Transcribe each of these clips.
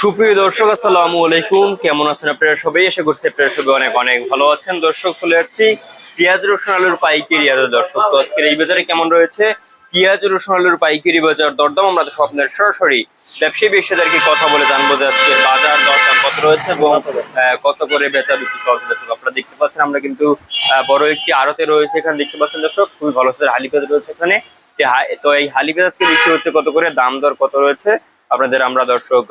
সুপ্রিয় দর্শক, আসসালামু আলাইকুম। কেমন আছেন আপনারা সবাই? আশা করছি আপনারা সবাই অনেক অনেক ভালো আছেন। দর্শক, চলে আসছি পেঁয়াজ, রসুন, আলুর পাইকারি আর দর্শক। তো আজকের এই বাজারে কেমন রয়েছে? পেঁয়াজ, রসুন, আলুর পাইকারি বাজার দরদাম। আমরা তো স্বপ্নের সরাসরি ব্যবসায়ী ব্যবসাদারকে কথা বলে জানব যে আজকে বাজার দরদাম কত রয়েছে এবং কত করে বেচা বিক্রি চলছে দর্শক। আপনারা দেখতে পাচ্ছেন, আমরা কিন্তু বড় একটি আড়তে রয়েছে এখানে। দেখতে পাচ্ছেন দর্শক, খুবই ভালো হালি পেঁয়াজ রয়েছে এখানে। তো এই হালি পেঁয়াজ আজকে বিক্রি হচ্ছে কত করে? দাম দর কত রয়েছে? আপনাদের আমরা দর্শক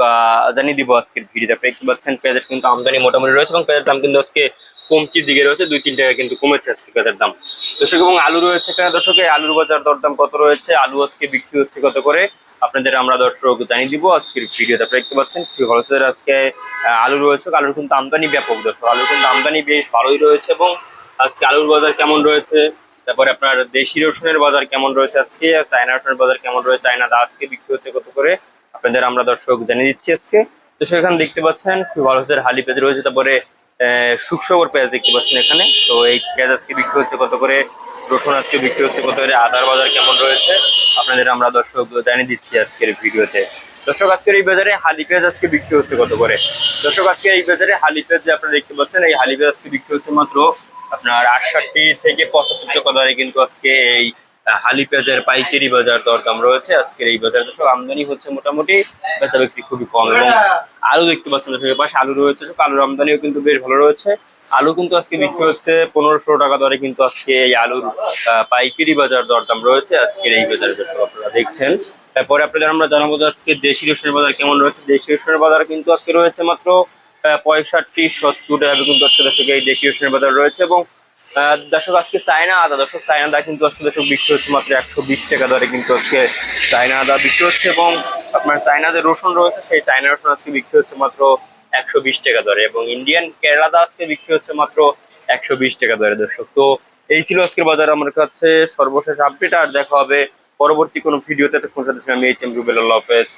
জানিয়ে দিব আজকের ভিডিওতে দেখতে পাচ্ছেন পেঁয়াজের কিন্তু আমদানি মোটামুটি রয়েছে এবং পেঁয়াজের দাম কিন্তু আজকে কমতির দিকে রয়েছে। দুই, তিন টাকা কিন্তু কমেছে আজকে পেঁয়াজের দাম। দর্শক, এবং আলু রয়েছে এখানে। দর্শক আলুর বাজার দরদাম কত রয়েছে? আলু আজকে বিক্রি হচ্ছে কত করে? আপনাদের আমরা দর্শক জানিয়ে দিব আজকের ভিডিওতে আপনি দেখতে পাচ্ছেন হলসেলের আজকে আলু রয়েছে। আলুর কিন্তু আমদানি ব্যাপক দর্শক। আলুর কিন্তু আমদানি বেশ ভালোই রয়েছে এবং আজকে আলুর বাজার কেমন রয়েছে? তারপরে আপনার দেশি রসুনের বাজার কেমন রয়েছে আজকে? চায়না রসুনের বাজার কেমন রয়েছে? চায়না দা আজকে বিক্রি হচ্ছে কত করে? আপনাদের আমরা দর্শক জানিয়ে দিচ্ছি আজকে। তো সেখানে দেখতে পাচ্ছেন খুব ভালো হচ্ছে হালি পেঁয়াজ রয়েছে, তারপরে শুকসাগর পেঁয়াজ দেখতে পাচ্ছেন এখানে। তো এই পেঁয়াজ আজকে বিক্রি হচ্ছে কত করে? রসুন আজকে বিক্রি হচ্ছে কত করে? আদার বাজার কেমন রয়েছে? আপনাদের আমরা দর্শক জানিয়ে দিচ্ছি আজকের ভিডিওতে। দর্শক, আজকের এই বাজারে হালি পেঁয়াজ আজকে বিক্রি হচ্ছে কত করে? দর্শক, আজকে এই বাজারে হালি পেঁয়াজ যে আপনারা দেখতে পাচ্ছেন, এই হালি পেঁয়াজ আজকে বিক্রি হচ্ছে মাত্র আপনার আটষট্টি থেকে পঁচাত্তর টাকা দরে কিন্তু আজকে এই হালি পেঁয়াজের পাইকারি বাজার দরদাম রয়েছে। আজকের এই বাজার দর্শক, আমদানি হচ্ছে মোটামুটি, বেচা বিক্রি খুবই কম এবং আলু দেখতে পাচ্ছেন দর্শক, এর পাশে আলু রয়েছে। আলুর আমদানিও কিন্তু বেশ ভালো রয়েছে। আলু কিন্তু আজকে বিক্রি হচ্ছে পনেরোশো টাকা দরে কিন্তু আজকে এই আলুর পাইকারি বাজার দরদাম রয়েছে আজকের এই বাজারে দর্শক, আপনারা দেখছেন। তারপরে আপনাদের আমরা জানাব আজকে দেশি রসুনের বাজার কেমন রয়েছে। দেশি রসুনের বাজার কিন্তু আজকে রয়েছে মাত্র পঁয়ষট্টি, সত্তর টাকা কিন্তু আজকে দর্শক এই দেশি রসুনের বাজার রয়েছে এবং দর্শক, আজকে চায়না আদা। দর্শক, চায়না আদা কিন্তু আজকে দর্শক বিক্রি হচ্ছে মাত্র একশো বিশ টাকা দরে কিন্তু আজকে চায়না আদা বিক্রি হচ্ছে এবং আপনার চায়না যে রসুন রয়েছে, সেই চায়না রসুন আজকে বিক্রি হচ্ছে মাত্র একশো বিশ টাকা দরে এবং ইন্ডিয়ান কেরালা দা আজকে বিক্রি হচ্ছে মাত্র একশো বিশ টাকা দরে দর্শক। তো এই ছিল আজকের বাজার, আমার কাছে সর্বশেষ আপডেট আর দেখা হবে পরবর্তী কোনো ভিডিওতে। তখন সাথে আমি এইচ এম রুবেল আল্লাহ হাফেজ